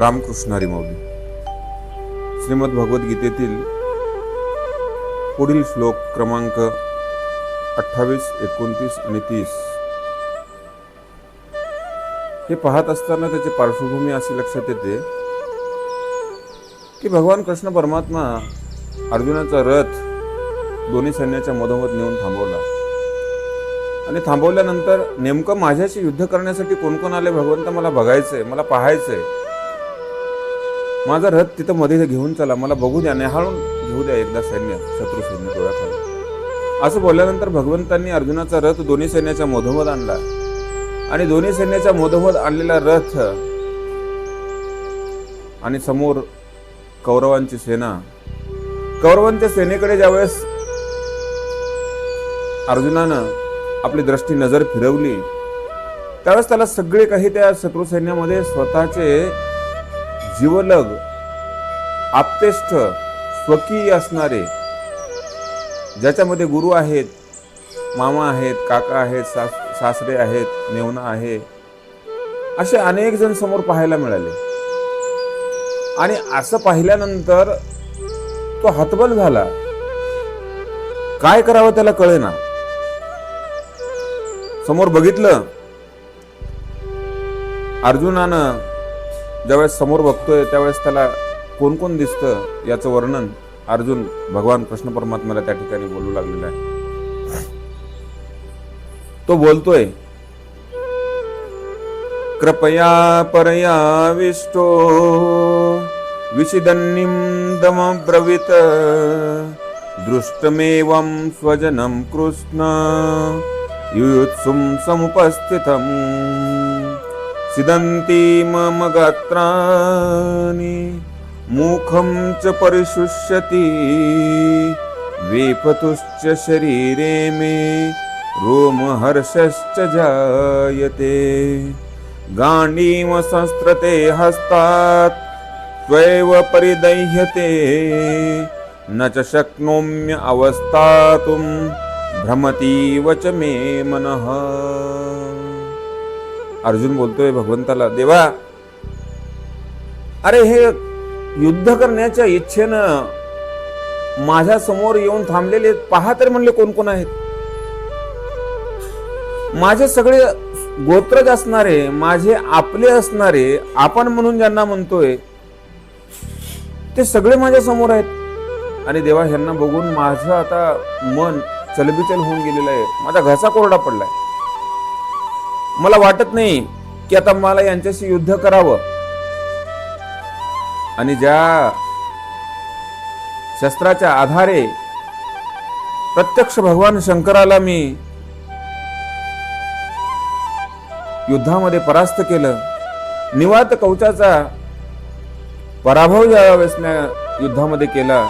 रामकृष्णारी मौली श्रीमद भगवद्गीतेतील पुढील श्लोक क्रमांक अठ्ठावीस एकोणतीस आणि तीस. हे पाहत असताना त्याची पार्श्वभूमी अशी लक्षात येते की भगवान कृष्ण परमात्मा अर्जुनाचा रथ दोन्ही सैन्याच्या मधोमध नेऊन थांबवला. आणि थांबवल्यानंतर नेमकं माझ्याशी युद्ध करण्यासाठी कोण कोण आले? भगवंत मला बघायचंय मला पाहायचंय. माझा रथ तिथं मध्ये घेऊन चला मला बघू द्या निहाळून घेऊ द्या एकदा सैन्य शत्रू सैन्य डोळ्याखाली असं बोलल्यानंतर भगवंतांनी अर्जुनाचा रथ दोन्ही सैन्याच्या मधोमध आणला. आणि दोन्ही सैन्याच्या मधोमध आणलेला रथ आणि समोर कौरवांची सेना. कौरवांच्या सेनेकडे ज्यावेळेस अर्जुनानं आपली दृष्टी नजर फिरवली त्यावेळेस त्याला सगळे काही त्या शत्रू सैन्यामध्ये स्वतःचे जीवलग आप्तेष्ट स्वकीय असणारे ज्याच्यामध्ये गुरु आहेत मामा आहेत काका आहेत सास सासरे आहेत नेवना आहे असे अनेक जण समोर पाहायला मिळाले. आणि असं पाहिल्यानंतर तो हतबल झाला. काय करावं त्याला कळेना. समोर बघितलं अर्जुनानं ज्यावेळेस समोर बघतोय त्यावेळेस त्याला कोण कोण दिसतं याचं वर्णन अर्जुन भगवान कृष्ण परमात्म्याला त्या ठिकाणी बोलू लागलेला आहे. तो बोलतोय कृपया परयाविष्टो विशिदन्निम दमब्रवीत दृष्टमेवं स्वजनं कृष्ण युयुत्सुं समुपस्थितम्। सिदन्ति मम गात्राणि मुखं च परिशुष्यति वेपतुश्च शरीरे मे रोमहर्षश्च जायते। गाण्डीव हस्तात् त्वैव परिदह्यते न च शक्नोम्य अवस्थातुं भ्रमतीव च मे मनः। अर्जुन बोलतोय भगवंताला देवा अरे हे युद्ध करण्याच्या इच्छेनं माझ्यासमोर येऊन थांबलेले पहा तर म्हणले कोण कोण आहेत. माझे सगळे गोत्रज असणारे माझे आपले असणारे आपण म्हणून ज्यांना म्हणतोय ते सगळे माझ्यासमोर आहेत. आणि देवा ह्यांना बघून माझं आता मन चलबिचल होऊन गेलेलं आहे. माझा घसा कोरडा पडलाय. मला वाटत नाही की आता मला यांच्याशी युद्ध करावं. आणि ज्या शस्त्राच्या आधारे प्रत्यक्ष भगवान शंकराला मी युद्धामध्ये परास्त केलं निवात कवचाचा पराभव ज्या वेळेस मी युद्धामध्ये केला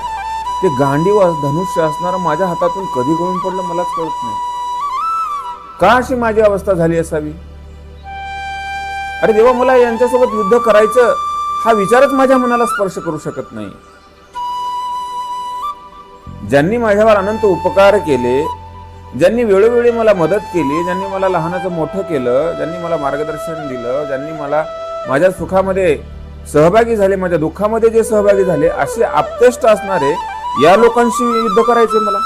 ते गांडीव धनुष्य असणारं माझ्या हातातून कधी गळून पडलं मलाच कळत नाही. का अशी माझी अवस्था झाली असावी? अरे देवा मला यांच्यासोबत युद्ध करायचं हा विचारच माझ्या मनाला स्पर्श करू शकत नाही. ज्यांनी माझ्यावर अनंत उपकार केले ज्यांनी वेळोवेळी मला मदत केली ज्यांनी मला लहानाचं मोठं केलं ज्यांनी मला मार्गदर्शन दिलं ज्यांनी मला माझ्या सुखामध्ये सहभागी झाले माझ्या दुःखामध्ये जे सहभागी झाले असे आप्तेष्ट असणारे या लोकांशी युद्ध करायचे मला?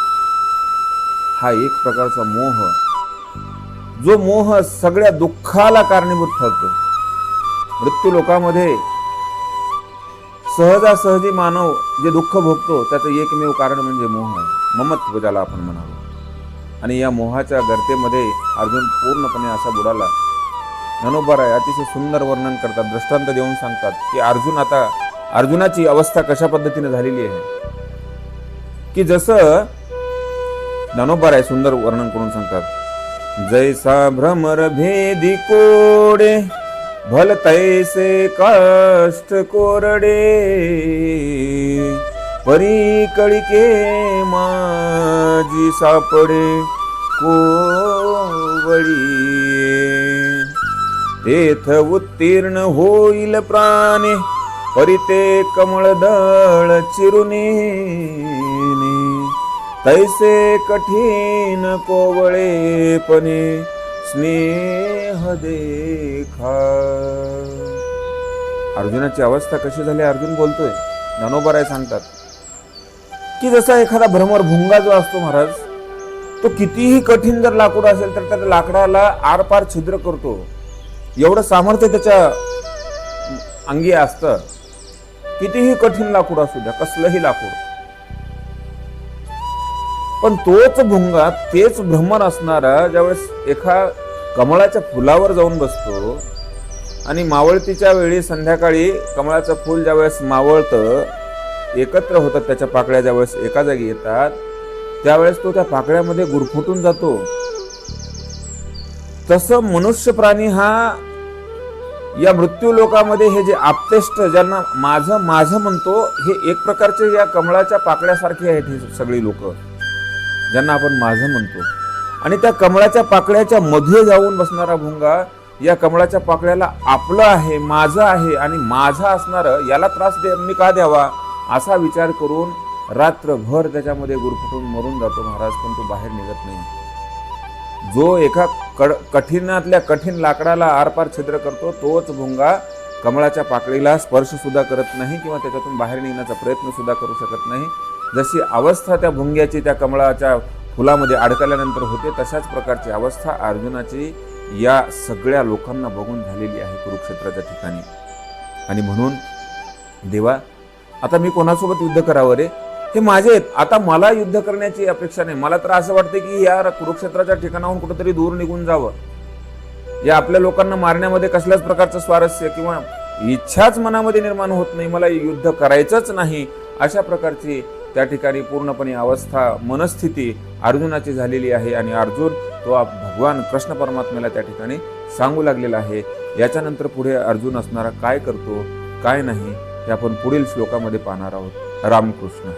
हा एक प्रकारचा मोह जो मोह सगळ्या दुःखाला कारणीभूत ठरतो. मृत्यू लोकामध्ये सहजासहजी मानव जे दुःख भोगतो त्याचं एकमेव कारण म्हणजे मोह. ममत्व ज्याला आपण म्हणावं. आणि या मोहाच्या गर्तेमध्ये अर्जुन पूर्णपणे असा बुडाला. धनोबर आहे अतिशय सुंदर वर्णन करतात दृष्टांत देऊन सांगतात की अर्जुन आता अर्जुनाची अवस्था कशा पद्धतीने झालेली आहे? की जसं धनोबर आहे सुंदर वर्णन करून सांगतात जैसा भ्रमर भेदी कोडे भल तैसे काष्ट कोरडे। परी कळिके माझी सापडे कोवळी तेथ उत्तीर्ण होईल प्राणे परिते कमळ दळ तैसे कठीण कोवळेपणे स्नेह देखा. अर्जुनाची अवस्था कशी झाली अर्जुन बोलतोय. ज्ञानोबराय सांगतात की जसा एखादा भ्रमर भुंगा जो असतो महाराज तो कितीही कठीण जर लाकूड असेल तर त्या लाकडाला आरपार छिद्र करतो. एवढं सामर्थ्य त्याच्या अंगी असतं. कितीही कठीण लाकूड असू द्या कसलंही लाकूड. पण तोच भुंगा तेच भ्रमर असणारा ज्यावेळेस एका कमळाच्या फुलावर जाऊन बसतो आणि मावळतीच्या वेळी संध्याकाळी कमळाचं फूल ज्यावेळेस मावळतं एकत्र होतात त्याच्या पाकळ्या ज्यावेळेस एका जागी येतात त्यावेळेस तो त्या पाकळ्यामध्ये गुरफुटून जातो. तसं मनुष्य प्राणी हा या मृत्यू लोकामध्ये हे जे आपतेष्ट ज्यांना माझं माझं म्हणतो हे एक प्रकारचे या कमळाच्या पाकळ्यासारखे आहेत हे सगळी लोक. ज्यांना आपण माझं म्हणतो. आणि त्या कमळाच्या पाकळ्याच्या मध्ये जाऊन बसणारा भुंगा या कमळाच्या पाकळ्याला आपलं आहे माझं आहे आणि माझा असणारं याला त्रास दे मी का द्यावा? असा विचार करून रात्रभर त्याच्यामध्ये गुरफटून मरून जातो महाराज पण तो बाहेर निघत नाही. जो एका कड कठीणातल्या कठीण लाकडाला आरपार छिद्र करतो तोच भुंगा कमळाच्या पाकळीला स्पर्श सुद्धा करत नाही किंवा त्याच्यातून बाहेर निघण्याचा प्रयत्न सुद्धा करू शकत नाही. जशी अवस्था त्या भुंग्याची त्या कमळाच्या फुलामध्ये अडकल्यानंतर होते तशाच प्रकारची अवस्था अर्जुनाची या सगळ्या लोकांना बघून झालेली आहे कुरुक्षेत्राच्या ठिकाणी. आणि म्हणून देवा आता मी कोणासोबत युद्ध करावं रे? हे माझे आहेत. आता मला युद्ध करण्याची अपेक्षा नाही. मला तर असं वाटतं की या कुरुक्षेत्राच्या ठिकाणाहून कुठेतरी दूर निघून जावं. या आपल्या लोकांना मारण्यामध्ये कसल्याच प्रकारचं स्वारस्य किंवा इच्छाच मनामध्ये निर्माण होत नाही. मला युद्ध करायचंच नाही. अशा प्रकारची त्या ठिकाणी पूर्णपणे अवस्था मनस्थिती अर्जुनाची झालेली आहे आणि अर्जुन तो भगवान कृष्ण परमात्म्याला त्या ठिकाणी सांगू लागलेला आहे. याच्यानंतर पुढे अर्जुन असणारा काय करतो काय नाही हे आपण पुढील श्लोकामध्ये पाहणार आहोत. रामकृष्ण